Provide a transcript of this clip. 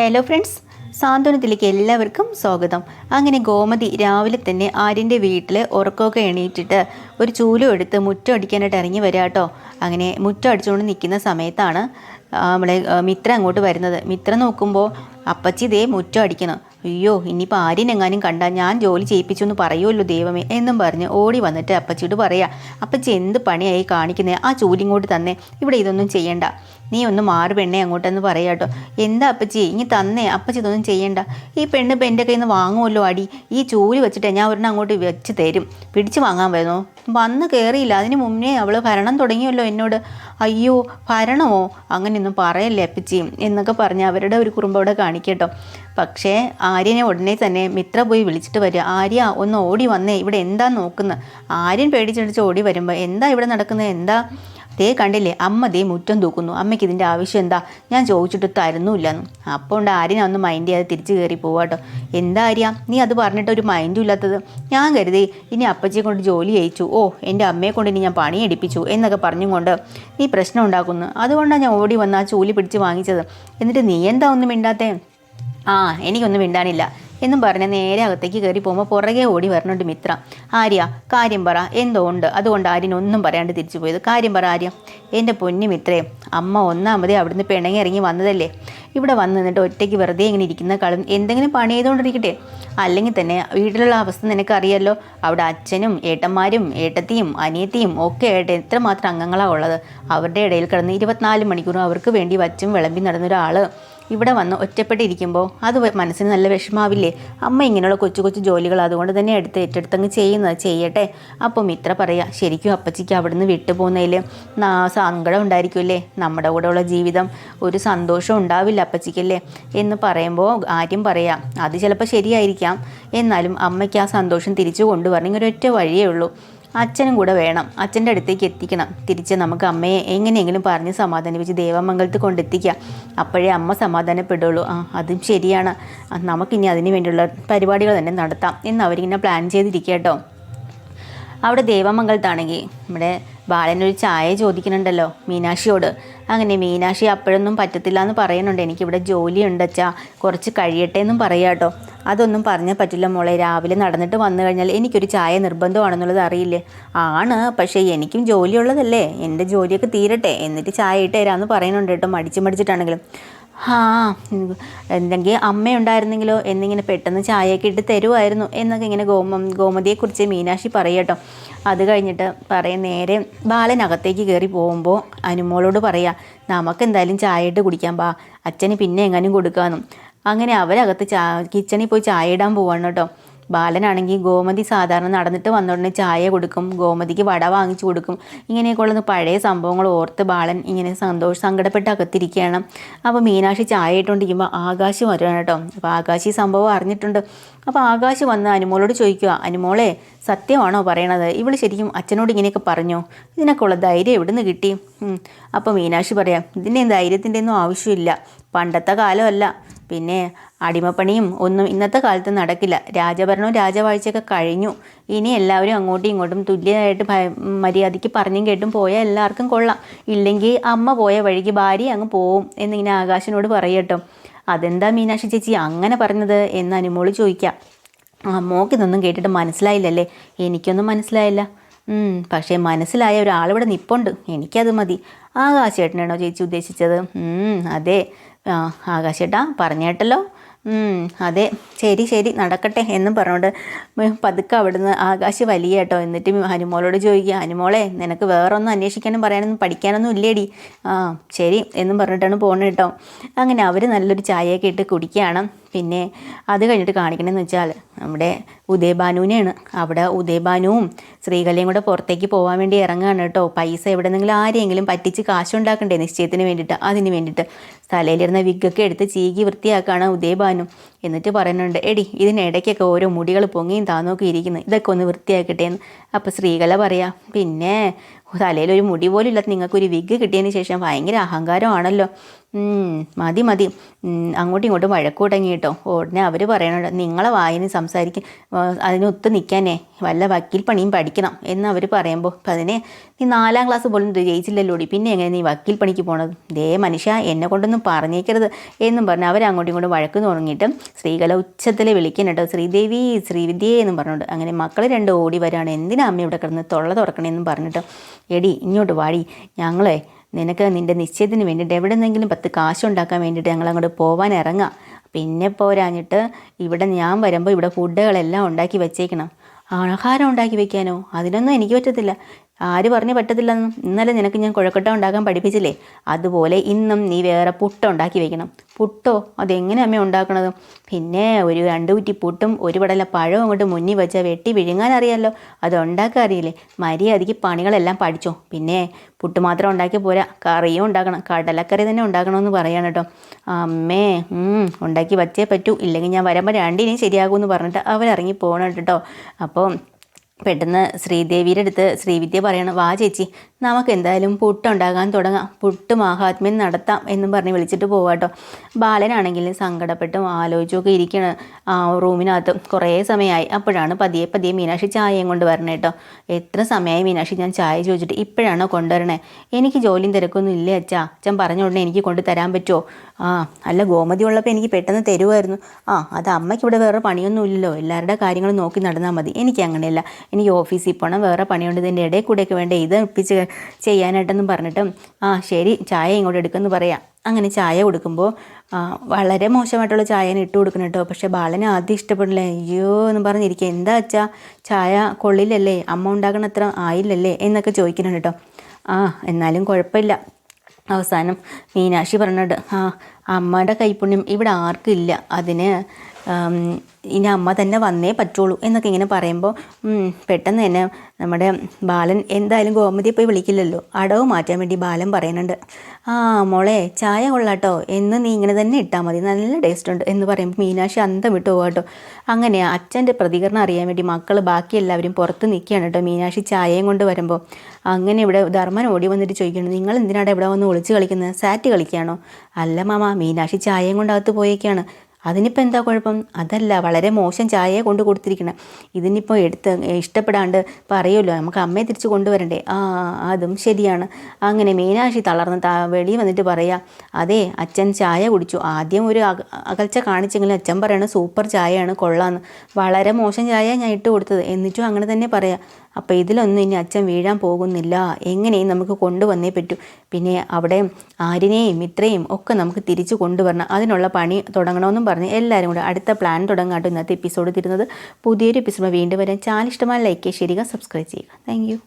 Hello friends സാന്ത്വനത്തിലേക്ക് എല്ലാവർക്കും സ്വാഗതം. അങ്ങനെ ഗോമതി രാവിലെ തന്നെ ആര്യന്റെ വീട്ടിൽ ഉറക്കമൊക്കെ എണീറ്റിട്ട് ഒരു ചൂലും എടുത്ത് മുറ്റം അടിക്കാനായിട്ട് ഇറങ്ങി വരിക കേട്ടോ. അങ്ങനെ മുറ്റം അടിച്ചുകൊണ്ട് നിൽക്കുന്ന സമയത്താണ് നമ്മളെ മിത്ര അങ്ങോട്ട് വരുന്നത്. മിത്ര നോക്കുമ്പോൾ അപ്പച്ചി ദേ മുറ്റം അടിക്കണം അയ്യോ ഇനിയിപ്പോൾ ആര്യനെങ്ങാനും കണ്ടാൽ ഞാൻ ജോലി ചെയ്യിപ്പിച്ചു എന്ന് പറയുമല്ലോ ദൈവമേ എന്നും പറഞ്ഞ് ഓടി വന്നിട്ട് അപ്പച്ചിയോട് പറയാം അപ്പച്ചി എന്ത് പണിയായി കാണിക്കുന്നത് ആ ചൂലിങ്ങോട്ട് തന്നെ. ഇവിടെ ഇതൊന്നും ചെയ്യണ്ട. നീ ഒന്ന് മാറി പെണ്ണെ അങ്ങോട്ടെന്ന് പറയാം കേട്ടോ എന്താ അപ്പച്ചി? ഇനി തന്നേ. അപ്പച്ചി ഇതൊന്നും ചെയ്യണ്ട. ഈ പെണ്ണ് ഇപ്പം എന്റെ കയ്യിൽ നിന്ന് വാങ്ങുമല്ലോ അടി. ഈ ചൂലി വെച്ചിട്ട് ഞാൻ ഒരെണ്ണം അങ്ങോട്ട് വെച്ച് തരും. പിടിച്ച് വാങ്ങാൻ വരുന്നു? വന്ന് കയറിയില്ല അതിന് മുന്നേ അവൾ ഭരണം തുടങ്ങിയല്ലോ എന്നോട്. അയ്യോ ഭരണമോ? അങ്ങനെയൊന്നും പറയല്ലേ അപ്പച്ചി എന്നൊക്കെ പറഞ്ഞ് അവരുടെ ഒരു കുറുമ്പ് അവിടെ കാണിക്കട്ടോ പക്ഷേ ആര്യനെ ഉടനെ തന്നെ മിത്ര പോയി വിളിച്ചിട്ട് വരിക. ആര്യ ഒന്ന് ഓടി വന്നേ. ഇവിടെ എന്താ നോക്കുന്നത് ആര്യൻ പേടിച്ചടിച്ച് ഓടി വരുമ്പോൾ എന്താ ഇവിടെ നടക്കുന്നത് എന്താ? ദേ കണ്ടില്ലേ അമ്മ ദേ മുറ്റം തൂക്കുന്നു. അമ്മയ്ക്ക് ഇതിന്റെ ആവശ്യം എന്താ? ഞാൻ ചോദിച്ചിട്ട് തരുന്നുമില്ലെന്നും. അപ്പോൾ ഉണ്ട് ആര്യനെ ഒന്ന് മൈൻഡ് ചെയ്യാതെ തിരിച്ച് കയറി പോവാട്ടോ എന്താ ആര്യ? നീ അത് പറഞ്ഞിട്ട് ഒരു മൈൻഡും ഇല്ലാത്തത്. ഞാൻ കരുതി ഇനി അപ്പച്ചിയെ കൊണ്ട് ജോലി ചെയ്യിച്ചു. ഓ എന്റെ അമ്മയെ കൊണ്ട് ഇനി ഞാൻ പണി എടുപ്പിച്ചു എന്നൊക്കെ പറഞ്ഞും കൊണ്ട് നീ പ്രശ്നം ഉണ്ടാക്കുന്നു. അതുകൊണ്ടാണ് ഞാൻ ഓടി വന്ന് ആ ചൂലി പിടിച്ച് വാങ്ങിച്ചത്. എന്നിട്ട് നീ എന്താ ഒന്നും മിണ്ടാത്തേ? ആ എനിക്കൊന്നും മിണ്ടാനില്ല. എന്നും പറഞ്ഞ് നേരെ അകത്തേക്ക് കയറി പോകുമ്പോൾ പുറകെ ഓടി വരണുണ്ട് മിത്ര. ആര്യ കാര്യം പറ. എന്തോ ഉണ്ട്. അതുകൊണ്ട് ആര്യനൊന്നും പറയാണ്ട് തിരിച്ചു പോയത്. കാര്യം പറ ആര്യ. എന്റെ പൊന്നു മിത്രേ അമ്മ ഒന്നാമതേ അവിടുന്ന് പിണങ്ങി ഇറങ്ങി വന്നതല്ലേ? ഇവിടെ വന്ന് നിന്നിട്ട് ഒറ്റയ്ക്ക് വെറുതെ ഇങ്ങനെ ഇരിക്കുന്ന കളും എന്തെങ്കിലും പണി ചെയ്തുകൊണ്ടിരിക്കട്ടെ അല്ലെങ്കിൽ തന്നെ വീട്ടിലുള്ള അവസ്ഥ നിനക്കറിയാലോ. അവിടെ അച്ഛനും ഏട്ടന്മാരും ഏട്ടത്തിയും അനിയത്തിയും ഒക്കെ ആയിട്ട് എത്രമാത്രം അംഗങ്ങളാണ് ഉള്ളത്. അവരുടെ ഇടയിൽ കിടന്ന് ഇരുപത്തിനാല് മണിക്കൂറും അവർക്ക് വേണ്ടി വച്ചും വിളമ്പി നടന്ന ഒരാൾ ഇവിടെ വന്ന് ഒറ്റപ്പെട്ടിരിക്കുമ്പോൾ അത് മനസ്സിന് നല്ല വിഷമാവില്ലേ? അമ്മ ഇങ്ങനെയുള്ള കൊച്ചു കൊച്ചു ജോലികൾ അതുകൊണ്ട് തന്നെ എടുത്ത് ഏറ്റെടുത്തങ്ങ് ചെയ്യുന്നത് ചെയ്യട്ടെ? അപ്പം മിത്ര പറയുക ശരിക്കും അപ്പച്ചിക്ക് അവിടുന്ന് വിട്ടുപോകുന്നതിൽ സങ്കടം ഉണ്ടായിരിക്കുമല്ലേ? നമ്മുടെ കൂടെയുള്ള ജീവിതം ഒരു സന്തോഷം ഉണ്ടാവില്ല അപ്പച്ചിക്കല്ലേ? എന്ന് പറയുമ്പോൾ ആര്യം പറയാം അത് ചിലപ്പോൾ ശരിയായിരിക്കാം. എന്നാലും അമ്മയ്ക്ക് ആ സന്തോഷം തിരിച്ചു കൊണ്ടുവരണമെങ്കിൽ ഒരൊറ്റ വഴിയേ ഉള്ളൂ. അച്ഛനും കൂടെ വേണം. അച്ഛന്റെ അടുത്തേക്ക് എത്തിക്കണം. തിരിച്ച് നമുക്ക് അമ്മയെ എങ്ങനെയെങ്കിലും പറഞ്ഞ് സമാധാനിപ്പിച്ച് ദേവമംഗലത്ത് കൊണ്ടെത്തിക്കുക അപ്പോഴേ അമ്മ സമാധാനപ്പെടുള്ളൂ. ആ അതും ശരിയാണ്. നമുക്കിനി അതിന് വേണ്ടിയുള്ള പരിപാടികൾ തന്നെ നടത്താം. എന്ന് അവരിങ്ങനെ പ്ലാൻ ചെയ്തിരിക്കുക കേട്ടോ. അവിടെ ദേവമംഗലത്താണെങ്കിൽ നമ്മുടെ ബാലനൊരു ചായ ചോദിക്കുന്നുണ്ടല്ലോ മീനാക്ഷിയോട്. അങ്ങനെ മീനാക്ഷി അപ്പോഴൊന്നും പറ്റത്തില്ല എന്ന് പറയുന്നുണ്ട്. എനിക്കിവിടെ ജോലിയുണ്ട് ഉണ്ടച്ചാ കുറച്ച് കഴിയട്ടെ എന്നും പറയാം കേട്ടോ അതൊന്നും പറഞ്ഞാൽ പറ്റില്ല മോളെ. രാവിലെ നടന്നിട്ട് വന്നു കഴിഞ്ഞാൽ എനിക്കൊരു ചായ നിർബന്ധമാണെന്നുള്ളത് അറിയില്ലേ? ആണ്. പക്ഷേ എനിക്കും ജോലിയുള്ളതല്ലേ. എന്റെ ജോലിയൊക്കെ തീരട്ടെ. എന്നിട്ട് ചായ ഇട്ട് തരാമെന്ന് പറയുന്നുണ്ട് കേട്ടോ. മടിച്ച് മടിച്ചിട്ടാണെങ്കിലും. ആ എന്തെങ്കിൽ അമ്മയുണ്ടായിരുന്നെങ്കിലോ? എന്നിങ്ങനെ പെട്ടെന്ന് ചായയൊക്കെ ഇട്ട് തരുമായിരുന്നു എന്നൊക്കെ ഇങ്ങനെ ഗോമ ഗോമതിയെക്കുറിച്ച് മീനാക്ഷി പറയട്ടോ. അത് കഴിഞ്ഞിട്ട് പറയും നേരെ ബാലനകത്തേക്ക് കയറി പോകുമ്പോൾ അനുമോളോട് പറയാ നമുക്കെന്തായാലും ചായ ഇട്ട് കുടിക്കാൻ പാ അച്ഛന് പിന്നെ എങ്ങാനും കൊടുക്കാമെന്നും അങ്ങനെ അവരകത്ത് ചാ കിച്ചണിൽ പോയി ചായ ഇടാൻ പോവാണ് കേട്ടോ. ബാലനാണെങ്കിൽ ഗോമതി സാധാരണ നടന്നിട്ട് വന്നോടനെ ചായ കൊടുക്കും ഗോമതിക്ക് വട വാങ്ങിച്ചു കൊടുക്കും. ഇങ്ങനെയൊക്കെയുള്ള പഴയ സംഭവങ്ങൾ ഓർത്ത് ബാലൻ ഇങ്ങനെ സന്തോഷ സങ്കടപ്പെട്ട് അകത്തിരിക്കുകയാണ്. അപ്പോൾ മീനാക്ഷി ചായ ഇട്ടുകൊണ്ടിരിക്കുമ്പോൾ ആകാശ് വരുവാണ് കേട്ടോ. അപ്പോൾ ആകാശ് ഈ സംഭവം അറിഞ്ഞിട്ടുണ്ട്. അപ്പോൾ ആകാശ് വന്ന് അനുമോളോട് ചോദിക്കുക അനുമോളെ സത്യമാണോ പറയണത്? ഇവൾ ശരിക്കും അച്ഛനോട് ഇങ്ങനെയൊക്കെ പറഞ്ഞു? ഇതിനൊക്കെ ഉള്ള ധൈര്യം എവിടുന്ന് കിട്ടി? അപ്പോൾ മീനാക്ഷി പറയാം ഇതിന്റെ ധൈര്യത്തിന്റെ ഒന്നും ആവശ്യമില്ല. പണ്ടത്തെ കാലമല്ല. പിന്നെ അടിമപ്പണിയും ഒന്നും ഇന്നത്തെ കാലത്ത് നടക്കില്ല. രാജഭരണവും രാജവാഴ്ചയൊക്കെ കഴിഞ്ഞു. ഇനി എല്ലാവരും അങ്ങോട്ടും ഇങ്ങോട്ടും തുല്യമായിട്ട് മര്യാദയ്ക്ക് പറഞ്ഞും കേട്ടും പോയാൽ എല്ലാവർക്കും കൊള്ളാം. ഇല്ലെങ്കിൽ അമ്മ പോയ വഴിക്ക് ഭാര്യ അങ്ങ് പോവും എന്നിങ്ങനെ ആകാശിനോട് പറയട്ടോ അതെന്താ മീനാക്ഷി ചേച്ചി? അങ്ങനെ പറഞ്ഞത്? എന്ന് അനുമോൾ ചോദിക്കാം. ആ ഇതൊന്നും കേട്ടിട്ട് മനസ്സിലായില്ലല്ലേ? എനിക്കൊന്നും മനസ്സിലായില്ല. പക്ഷേ മനസ്സിലായ ഒരാളിവിടെ നിപ്പുണ്ട്. എനിക്കത് മതി. ആകാശേട്ടനാണോ ചേച്ചി ഉദ്ദേശിച്ചത്? അതെ. ആകാശേട്ടാ പറഞ്ഞേട്ടല്ലോ. അതെ. ശരി ശരി നടക്കട്ടെ എന്നും പറഞ്ഞുകൊണ്ട് പതുക്കെ അവിടുന്ന് ആകാശ് വലിയ കേട്ടോ എന്നിട്ട് ഹനുമോളോട് ചോദിക്കുക ഹനുമോളെ നിനക്ക് വേറൊന്നും അന്വേഷിക്കാനും പറയാനൊന്നും പഠിക്കാനൊന്നും ഇല്ലേടി? ആ ശരി എന്നും പറഞ്ഞിട്ടാണ് പോകുന്നത് കേട്ടോ അങ്ങനെ അവർ നല്ലൊരു ചായയൊക്കെ ഇട്ട് കുടിക്കുകയാണ്. പിന്നെ അത് കഴിഞ്ഞിട്ട് കാണിക്കണമെന്ന് വെച്ചാൽ നമ്മുടെ ഉദയഭാനുവിനെയാണ് അവിടെ ഉദയഭാനുവും ശ്രീകലയും കൂടെ പുറത്തേക്ക് പോകാൻ വേണ്ടി ഇറങ്ങുകയാണ് കേട്ടോ. പൈസ എവിടെ നിന്നെങ്കിലും ആരെയെങ്കിലും പറ്റിച്ച് കാശുണ്ടാക്കണ്ടേ നിശ്ചയത്തിന് വേണ്ടിയിട്ട്? അതിന് വേണ്ടിയിട്ട്. തലയിലിരുന്ന വിഗ്ഗൊക്കെ എടുത്ത് ചീകി വൃത്തിയാക്കാണ് ഉദയഭാനു എന്നിട്ട് പറയുന്നുണ്ട് എടി ഇതിനിടയ്ക്കൊക്കെ ഓരോ മുടികൾ പൊങ്ങിയും താന്നൊക്കെ ഇരിക്കുന്നു. ഇതൊക്കെ ഒന്ന് വൃത്തിയാക്കട്ടെ എന്ന്. അപ്പോൾ ശ്രീകല പറയാം പിന്നെ തലയിലൊരു മുടി പോലും ഇല്ലാത്ത നിങ്ങൾക്കൊരു വിഗ് കിട്ടിയതിന് ശേഷം ഭയങ്കര അഹങ്കാരമാണല്ലോ. മതി മതി. അങ്ങോട്ടും ഇങ്ങോട്ടും വഴക്കു തുടങ്ങിയിട്ടോ ഉടനെ അവർ പറയണുണ്ട് നിങ്ങളെ വായന സംസാരിക്കും അതിനൊത്ത് നിൽക്കാനേ വല്ല വക്കീൽ പണിയും പഠിക്കണം. എന്ന് അവർ പറയുമ്പോൾ അപ്പം അതിനെ നീ നാലാം ക്ലാസ് പോലും ജയിച്ചില്ലല്ലോടി. പിന്നെ എങ്ങനെ നീ വക്കീൽ പണിക്ക് പോണത്? ദേ മനുഷ്യ എന്നെ കൊണ്ടൊന്നും പറഞ്ഞേക്കരുത്. എന്നും പറഞ്ഞ് അവർ അങ്ങോട്ടും ഇങ്ങോട്ടും വഴക്ക് തുടങ്ങിയിട്ട് സ്ത്രീകളെ ഉച്ചത്തിൽ വിളിക്കണട്ടോ ശ്രീദേവി ശ്രീവിദ്യേ എന്നും പറഞ്ഞോണ്ട് അങ്ങനെ മക്കൾ രണ്ട് ഓടി വരാണ്. എന്തിനാ അമ്മ ഇവിടെ കിടന്ന് തൊള്ള തുറക്കണേന്നും പറഞ്ഞിട്ട് എടി ഇങ്ങോട്ട് വാടി. ഞങ്ങളെ നിനക്ക് നിന്റെ നിശ്ചയത്തിന് വേണ്ടിയിട്ട് എവിടെ നിന്നെങ്കിലും പത്ത് കാശുണ്ടാക്കാൻ വേണ്ടിയിട്ട് ഞങ്ങൾ അങ്ങോട്ട് പോവാൻ ഇറങ്ങാം. പിന്നെ പോരാഞ്ഞിട്ട് ഇവിടെ ഞാൻ വരുമ്പോൾ ഇവിടെ ഫുഡുകളെല്ലാം ഉണ്ടാക്കി വെച്ചേക്കണം. ആഹാരം ഉണ്ടാക്കി വെക്കാനോ? അതിനൊന്നും എനിക്ക് പറ്റത്തില്ല. ആര് പറഞ്ഞു പറ്റത്തില്ലെന്നും ഇന്നലെ നിനക്ക് ഞാൻ കുഴക്കട്ട ഉണ്ടാക്കാൻ പഠിപ്പിച്ചില്ലേ? അതുപോലെ ഇന്നും നീ വേറെ പുട്ട് ഉണ്ടാക്കി വെക്കണം. പുട്ടോ? അതെങ്ങനെ അമ്മ ഉണ്ടാക്കണത്? പിന്നെ ഒരു രണ്ട് കുറ്റി പുട്ടും ഒരു പടല പഴവും അങ്ങോട്ട് മുന്നിൽ വെച്ചാൽ വെട്ടി വിഴുങ്ങാൻ അത് ഉണ്ടാക്കാൻ അറിയില്ലേ? മര്യാദയ്ക്ക് പണികളെല്ലാം പഠിച്ചോ. പിന്നെ പുട്ട് മാത്രം ഉണ്ടാക്കി പോരാ. കറിയും ഉണ്ടാക്കണം. കടലക്കറി തന്നെ ഉണ്ടാക്കണമെന്ന് പറയാണ് കേട്ടോ. അമ്മേ ഉണ്ടാക്കി വച്ചേ പറ്റൂ. ഇല്ലെങ്കിൽ ഞാൻ വരുമ്പോൾ രണ്ടിനെയും ശരിയാകുമെന്ന് പറഞ്ഞിട്ട് അവരിറങ്ങി പോകണം കേട്ടോ. അപ്പോൾ പെട്ടെന്ന് ശ്രീദേവിയുടെ അടുത്ത് ശ്രീവിദ്യ പറയണം വാ ചേച്ചി നമുക്ക് എന്തായാലും പുട്ടുണ്ടാകാൻ തുടങ്ങാം. പുട്ട് മഹാത്മ്യം നടത്താം എന്നും പറഞ്ഞ് വിളിച്ചിട്ട് പോവാട്ടോ ബാലനാണെങ്കിൽ സങ്കടപ്പെട്ടും ആലോചിച്ചൊക്കെ ഇരിക്കണം ആ റൂമിനകത്ത്. കുറേ സമയമായി. അപ്പോഴാണ് പതിയെ പതിയെ മീനാക്ഷി ചായയും കൊണ്ട് വരണേ കേട്ടോ എത്ര സമയമായി മീനാക്ഷി? ഞാൻ ചായ ചോദിച്ചിട്ട് ഇപ്പോഴാണോ കൊണ്ടുവരണേ? എനിക്ക് ജോലിയും തിരക്കൊന്നും ഇല്ലേ അച്ഛാ? അച്ഛൻ പറഞ്ഞ ഉടനെ എനിക്ക് കൊണ്ട് തരാൻ പറ്റുമോ ആ അല്ല ഗോമതി ഉള്ളപ്പോൾ എനിക്ക് പെട്ടെന്ന് തരുമായിരുന്നു ആ അത് അമ്മയ്ക്ക് ഇവിടെ വേറെ പണിയൊന്നും ഇല്ലല്ലോ. എല്ലാവരുടെ കാര്യങ്ങൾ നോക്കി നടന്നാൽ മതി. എനിക്ക് അങ്ങനെയല്ല. എനിക്ക് ഓഫീസിൽ പോകണം വേറെ പണിയുണ്ട് ഇതിന്റെ ഇടയിൽ കൂടെയൊക്കെ വേണ്ട? ഇത് ഒപ്പിച്ച് ചെയ്യാനായിട്ടെന്നും പറഞ്ഞിട്ടും ആ ശരി ചായ ഇങ്ങോട്ട് എടുക്കുമെന്ന് പറയാം. അങ്ങനെ ചായ കൊടുക്കുമ്പോൾ വളരെ മോശമായിട്ടുള്ള ചായ ഇട്ട് കൊടുക്കണം കേട്ടോ. പക്ഷേ ബാലന് ആദ്യം ഇഷ്ടപ്പെടില്ല. അയ്യോ എന്ന് പറഞ്ഞിരിക്കുക. എന്താ വെച്ചാൽ ചായ കൊള്ളില്ലല്ലേ? അമ്മ ഉണ്ടാക്കണ അത്ര ആയില്ലല്ലേ? എന്നൊക്കെ ചോദിക്കണം കേട്ടോ. ആ എന്നാലും കുഴപ്പമില്ല. അവസാനം മീനാക്ഷി പറഞ്ഞിട്ട് ആ അമ്മയുടെ കൈപ്പുണ്യം ഇവിടെ ആർക്കും ഇല്ല. അതിന് ഇനി അമ്മ തന്നെ വന്നേ പറ്റുള്ളൂ എന്നൊക്കെ ഇങ്ങനെ പറയുമ്പോൾ പെട്ടെന്ന് തന്നെ നമ്മുടെ ബാലൻ എന്തായാലും ഗോമതിയെ പോയി വിളിക്കില്ലല്ലോ. അടവ് മാറ്റാൻ വേണ്ടി ബാലൻ പറയുന്നുണ്ട്. ആ മോളെ ചായ കൊള്ളാട്ടോ. എന്ന് നീ ഇങ്ങനെ തന്നെ ഇട്ടാൽ മതി. നല്ല ടേസ്റ്റ് ഉണ്ട് എന്ന് പറയുമ്പോൾ മീനാക്ഷി അന്തം വിട്ടു പോകാട്ടോ അങ്ങനെ അച്ഛന്റെ പ്രതികരണം അറിയാൻ വേണ്ടി മക്കൾ ബാക്കി എല്ലാവരും പുറത്ത് നിൽക്കുകയാണ് കേട്ടോ മീനാക്ഷി ചായയും കൊണ്ട് വരുമ്പോൾ. അങ്ങനെ ഇവിടെ ധർമ്മൻ ഓടി വന്നിട്ട് ചോദിക്കുന്നു നിങ്ങൾ എന്തിനാണ് ഇവിടെ വന്ന് ഒളിച്ച് കളിക്കുന്നത്? സാറ്റ് കളിക്കുകയാണോ? അല്ല മാമ മീനാക്ഷി ചായയും കൊണ്ട് അകത്ത് പോയേക്കാണ്. അതിനിപ്പോൾ എന്താ കുഴപ്പം? അതല്ല വളരെ മോശം ചായയെ കൊണ്ട് കൊടുത്തിരിക്കണം. ഇതിനിപ്പോൾ എടുത്ത് ഇഷ്ടപ്പെടാണ്ട് പറയുമല്ലോ നമുക്ക് അമ്മയെ തിരിച്ച് കൊണ്ടുവരണ്ടേ? ആ അതും ശരിയാണ്. അങ്ങനെ മീനാക്ഷി തളർന്ന് വെളിയിൽ വന്നിട്ട് പറയാം അതെ അച്ഛൻ ചായ കുടിച്ചു. ആദ്യം ഒരു അക- അകൽച്ച കാണിച്ചെങ്കിലും അച്ഛൻ പറയണ സൂപ്പർ ചായയാണ് കൊള്ളാന്ന്. വളരെ മോശം ചായ ഞാൻ ഇട്ട് കൊടുത്തത്. എന്നിട്ടും അങ്ങനെ തന്നെ പറയാം. അപ്പോൾ ഇതിലൊന്നും ഇനി അച്ഛൻ വീഴാൻ പോകുന്നില്ല. എങ്ങനെയും നമുക്ക് കൊണ്ടുവന്നേ പറ്റൂ. പിന്നെ അവിടെ ആരിനെയും ഇത്രയും ഒക്കെ നമുക്ക് തിരിച്ചു കൊണ്ടുവരണം. അതിനുള്ള പണി തുടങ്ങണമെന്നും പറഞ്ഞ് എല്ലാവരും കൂടെ അടുത്ത പ്ലാൻ തുടങ്ങാട്ടോ ഇന്നത്തെ എപ്പിസോഡ് തരുന്നത് പുതിയൊരു എപ്പിസോഡ് വീണ്ടും വരാൻ ചാനൽ ഇഷ്ടമായ ലൈക്ക് ചെയ്യുക സബ്സ്ക്രൈബ് ചെയ്യുക താങ്ക്